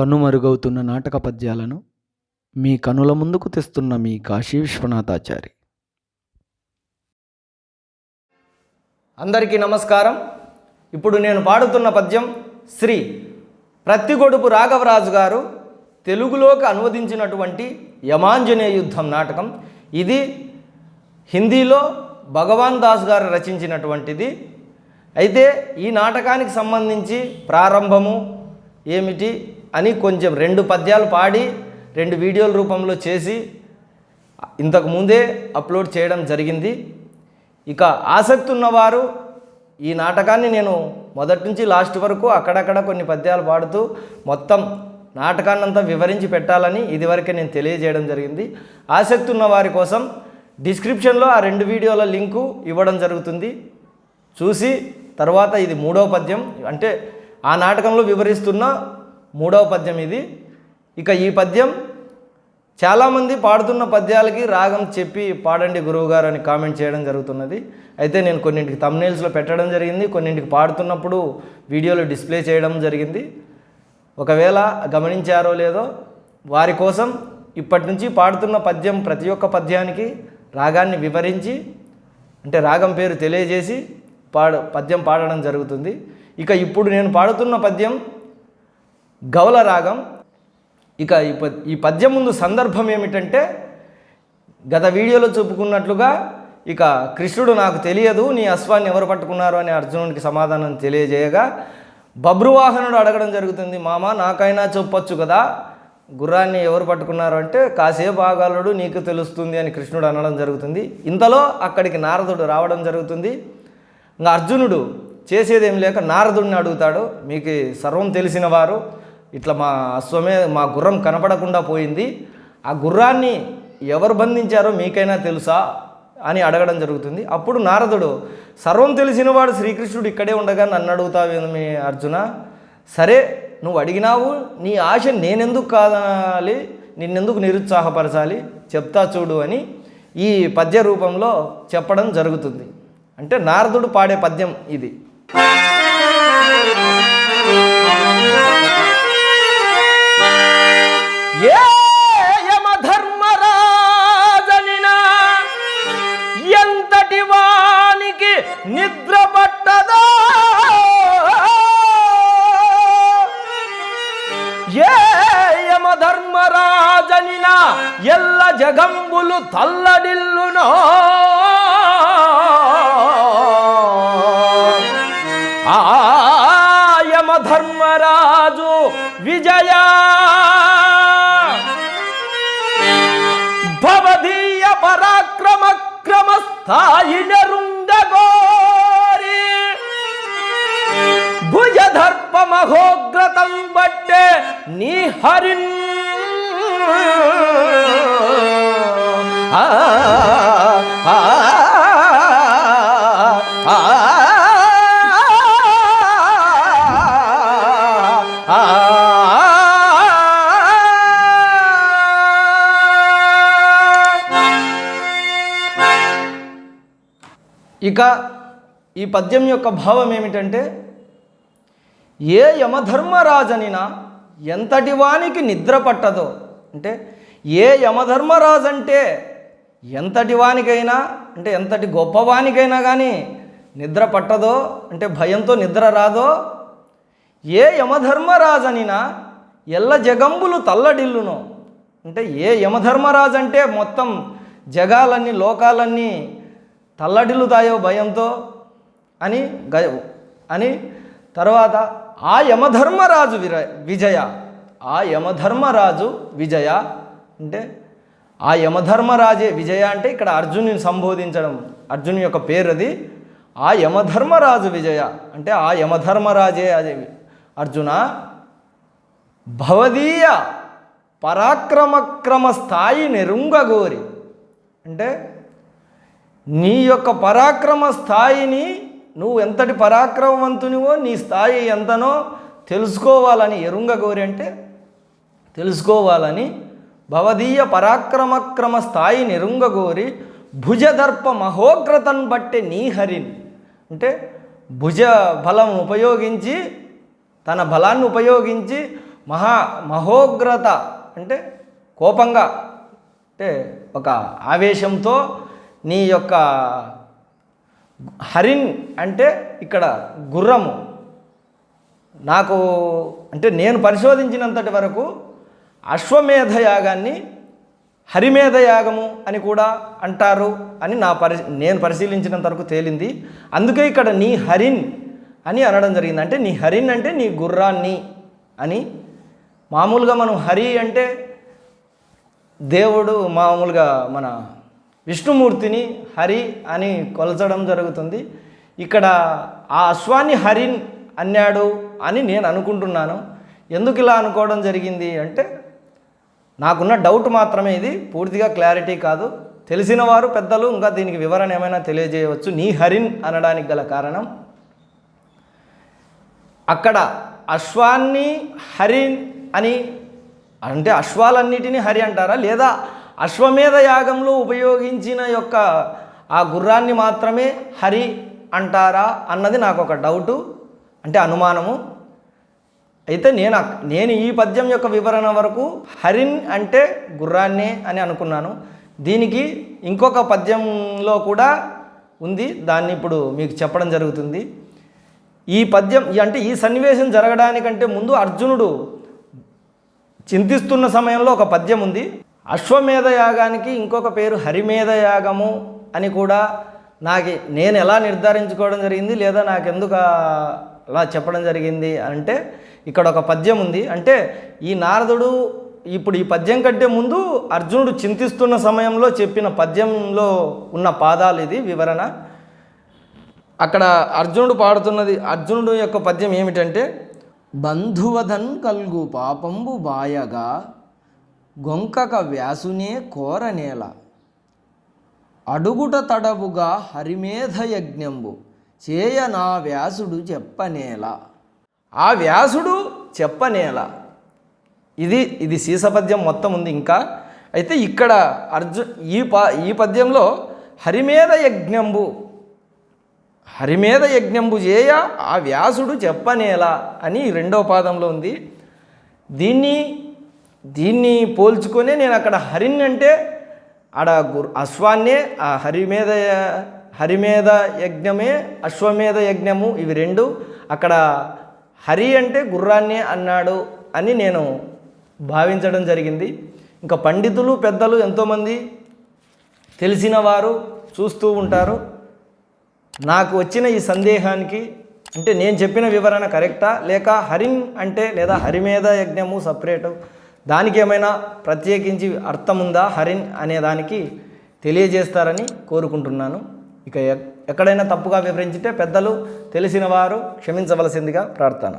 కనుమరుగవుతున్న నాటక పద్యాలను మీ కనుల ముందుకు తెస్తున్న మీ కాశీ విశ్వనాథాచారి. అందరికీ నమస్కారం. ఇప్పుడు నేను పాడుతున్న పద్యం శ్రీ ప్రత్తిగొడుపు రాఘవరాజు గారు తెలుగులోకి అనువదించినటువంటి యమాంజనేయ యుద్ధం నాటకం. ఇది హిందీలో భగవాన్ దాస్ గారు రచించినటువంటిది. అయితే ఈ నాటకానికి సంబంధించి ప్రారంభము ఏమిటి? అని కొంచెం రెండు పద్యాలు పాడి రెండు వీడియోల రూపంలో చేసి ఇంతకు ముందే అప్లోడ్ చేయడం జరిగింది. ఇక ఆసక్తి ఉన్నవారు ఈ నాటకాన్ని నేను మొదటి నుంచి లాస్ట్ వరకు అక్కడక్కడ కొన్ని పద్యాలు పాడుతూ మొత్తం నాటకాన్నంతా వివరించి పెట్టాలని ఇదివరకే నేను తెలియజేయడం జరిగింది. ఆసక్తి ఉన్న వారి కోసం డిస్క్రిప్షన్లో ఆ రెండు వీడియోల లింకు ఇవ్వడం జరుగుతుంది. చూసి తర్వాత ఇది మూడవ పద్యం. అంటే ఆ నాటకంలో వివరిస్తున్న మూడవ పద్యం ఇది. ఇక ఈ పద్యం చాలామంది పాడుతున్న పద్యాలకి రాగం చెప్పి పాడండి గురువుగారు అని కామెంట్ చేయడం జరుగుతున్నది. అయితే నేను కొన్నింటికి తమ్నేల్స్లో పెట్టడం జరిగింది కొన్నింటికి పాడుతున్నప్పుడు వీడియోలో డిస్ప్లే చేయడం జరిగింది. ఒకవేళ గమనించారో లేదో వారి కోసం ఇప్పటి నుంచి పాడుతున్న పద్యం ప్రతి ఒక్క పద్యానికి రాగాన్ని వివరించి అంటే రాగం పేరు తెలియజేసి పాడ పద్యం పాడడం జరుగుతుంది. ఇక ఇప్పుడు నేను పాడుతున్న పద్యం గౌల రాగం ఇక ఈ ఈ పద్యం ముందు సందర్భం ఏమిటంటే గత వీడియోలో చెప్పుకున్నట్లుగా ఇక కృష్ణుడు నాకు తెలియదు నీ అశ్వాన్ని ఎవరు పట్టుకున్నారు అని అర్జునుడికి సమాధానం తెలియజేయగా బబ్రువాహనుడు అడగడం జరుగుతుంది మామ నాకైనా చెప్పొచ్చు కదా గుర్రాన్ని ఎవరు పట్టుకున్నారు అంటే కాసేపు ఆగాలుడు నీకు తెలుస్తుంది అని కృష్ణుడు అనడం జరుగుతుంది. ఇంతలో అక్కడికి నారదుడు రావడం జరుగుతుంది. ఇంకా అర్జునుడు చేసేదేం లేక నారదుడిని అడుగుతాడు. మీకు సర్వం తెలిసిన వారు. ఇట్లా మా అశ్వమే మా గుర్రం కనపడకుండా పోయింది. ఆ గుర్రాన్ని ఎవరు బంధించారో మీకైనా తెలుసా అని అడగడం జరుగుతుంది. అప్పుడు నారదుడు సర్వం తెలిసినవాడు శ్రీకృష్ణుడు ఇక్కడే ఉండగా నన్ను అడుగుతావేమి అర్జున? సరే నువ్వు అడిగినావు నీ ఆశ నేనెందుకు కాదాలి? నిన్నెందుకు నిరుత్సాహపరచాలి? చెప్తా చూడు అని ఈ పద్య రూపంలో చెప్పడం జరుగుతుంది. అంటే నారదుడు పాడే పద్యం ఇది. ఏ యమధర్మరాజనిన? ఎంతటి వానికి నిద్ర పట్టదో? ఏ యమధర్మరాజనినా? ఎల్ల జగంబులు తల్లడిల్లునో? ఆయమధర్మరాజు విజయ క్రమ స్థాయి నెరుంగగోరి భుజదర్ప మహోగ్రతం బట్టే నీ ఇక ఈ పద్యం యొక్క భావం ఏమిటంటే ఏ యమధర్మరాజనినా ఎంతటి వానికి నిద్ర పట్టదో అంటే ఏ యమధర్మరాజు అంటే ఎంతటి వానికైనా అంటే ఎంతటి గొప్పవానికైనా కానీ నిద్ర పట్టదో అంటే భయంతో నిద్ర రాదో ఏ యమధర్మరాజనినా ఎల్ల జగంబులు తల్లడిల్లునో అంటే ఏ యమధర్మరాజు అంటే మొత్తం జగాలన్నీ లోకాలన్నీ తల్లడిల్లుతాయో భయంతో అని గ అని తర్వాత ఆ యమధర్మరాజు విర విజయ ఆ యమధర్మరాజు విజయ అంటే ఆ యమధర్మరాజే విజయ అంటే ఇక్కడ అర్జునుని సంబోధించడం అర్జును యొక్క పేరు అది ఆ యమధర్మరాజు విజయ అంటే ఆ యమధర్మరాజే అది అర్జున. భవదీయ పరాక్రమక్రమ స్థాయి నెరుంగగోరి అంటే నీ యొక్క పరాక్రమ స్థాయిని నువ్వు ఎంతటి పరాక్రమవంతునివో నీ స్థాయి ఎంతనో తెలుసుకోవాలని ఎరుంగగోరి అంటే తెలుసుకోవాలని భవదీయ పరాక్రమక్రమ స్థాయి నెరుంగగోరి భుజదర్ప మహోగ్రతను బట్టే నీ హరిని. అంటే భుజ బలం ఉపయోగించి తన బలాన్ని ఉపయోగించి మహా మహోగ్రత అంటే కోపంగా అంటే ఒక ఆవేశంతో నీ యొక్క హరిన్ అంటే ఇక్కడ గుర్రము. నాకు అంటే నేను పరిశోధించినంతటి వరకు అశ్వమేధ యాగాన్ని హరిమేధ యాగము అని కూడా అంటారు అని నా పరి నేను పరిశీలించినంత వరకు తేలింది. అందుకే ఇక్కడ నీ హరిన్ అని అనడం జరిగింది. అంటే నీ హరిన్ అంటే నీ గుర్రాన్ని అని. మామూలుగా మనం హరి అంటే దేవుడు మామూలుగా మన విష్ణుమూర్తిని హరి అని కొలచడం జరుగుతుంది. ఇక్కడ ఆ అశ్వాన్ని హరిన్ అన్నాడు అని నేను అనుకుంటున్నాను. ఎందుకు ఇలా అనుకోవడం జరిగింది అంటే నాకున్న డౌట్ మాత్రమే ఇది పూర్తిగా క్లారిటీ కాదు. తెలిసిన వారు పెద్దలు ఇంకా దీనికి వివరణ ఏమైనా తెలియజేయవచ్చు. నీ హరిన్ అనడానికి గల కారణం. అక్కడ అశ్వాన్ని హరిన్ అని అంటే అశ్వాలన్నిటినీ హరి అంటారా? లేదా అశ్వమేధ యాగంలో ఉపయోగించిన యొక్క ఆ గుర్రాన్ని మాత్రమే హరి అంటారా అన్నది నాకు ఒక డౌటు అంటే అనుమానము. అయితే నేను నేను ఈ పద్యం యొక్క వివరణ వరకు హరిన్ అంటే గుర్రాన్నే అని అనుకున్నాను. దీనికి ఇంకొక పద్యంలో కూడా ఉంది దాన్ని ఇప్పుడు మీకు చెప్పడం జరుగుతుంది. ఈ పద్యం ఈ- అంటే ఈ సన్నివేశం జరగడానికంటే ముందు అర్జునుడు చింతిస్తున్న సమయంలో ఒక పద్యం ఉంది. అశ్వమేధ యాగానికి ఇంకొక పేరు హరిమేధ యాగము అని కూడా నాకు నేను ఎలా నిర్ధారించుకోవడం జరిగింది లేదా నాకు ఎందుకు అలా చెప్పడం జరిగింది అంటే ఇక్కడ ఒక పద్యం ఉంది. అంటే ఈ నారదుడు ఇప్పుడు ఈ పద్యం కంటే ముందు అర్జునుడు చింతిస్తున్న సమయంలో చెప్పిన పద్యంలో ఉన్న పాదాలు ఇది వివరణ. అక్కడ అర్జునుడు పాడుతున్నది అర్జునుడు యొక్క పద్యం ఏమిటంటే బంధువధన్ కల్గు పాపంబు బాయగా గొంకక వ్యాసునే కోరనేల అడుగుట తడవుగా హరిమేధ యజ్ఞంబు. చేయ నా వ్యాసుడు చెప్పనేల ఆ వ్యాసుడు చెప్పనేల ఇది ఇది సీసపద్యం మొత్తం ఉంది ఇంకా. అయితే ఇక్కడ అర్జు ఈ ప ఈ పద్యంలో హరిమేధ యజ్ఞంబు. హరిమేధ యజ్ఞంబు చేయ ఆ వ్యాసుడు చెప్పనేలా అని రెండో పాదంలో ఉంది. దీన్ని దీన్ని పోల్చుకొని నేను అక్కడ హరిన్ అంటే ఆడ అశ్వాన్నే ఆ హరిమేధ హరిమేధ యజ్ఞమే అశ్వమేధ యజ్ఞము ఇవి రెండు. అక్కడ హరి అంటే గుర్రాన్నే అన్నాడు అని నేను భావించడం జరిగింది. ఇంకా పండితులు పెద్దలు ఎంతోమంది తెలిసిన వారు చూస్తూ ఉంటారు. నాకు వచ్చిన ఈ సందేహానికి అంటే నేను చెప్పిన వివరణ కరెక్టా? లేక హరిన్ అంటే లేదా హరిమేధ యజ్ఞము సపరేటు? దానికి ఏమైనా ప్రత్యేకించి అర్థం ఉందా హరిన్ అనే దానికి తెలియజేస్తారని కోరుకుంటున్నాను. ఇక ఎక్కడైనా తప్పుగా వివరించితే పెద్దలు తెలిసిన వారు క్షమించవలసిందిగా ప్రార్థన.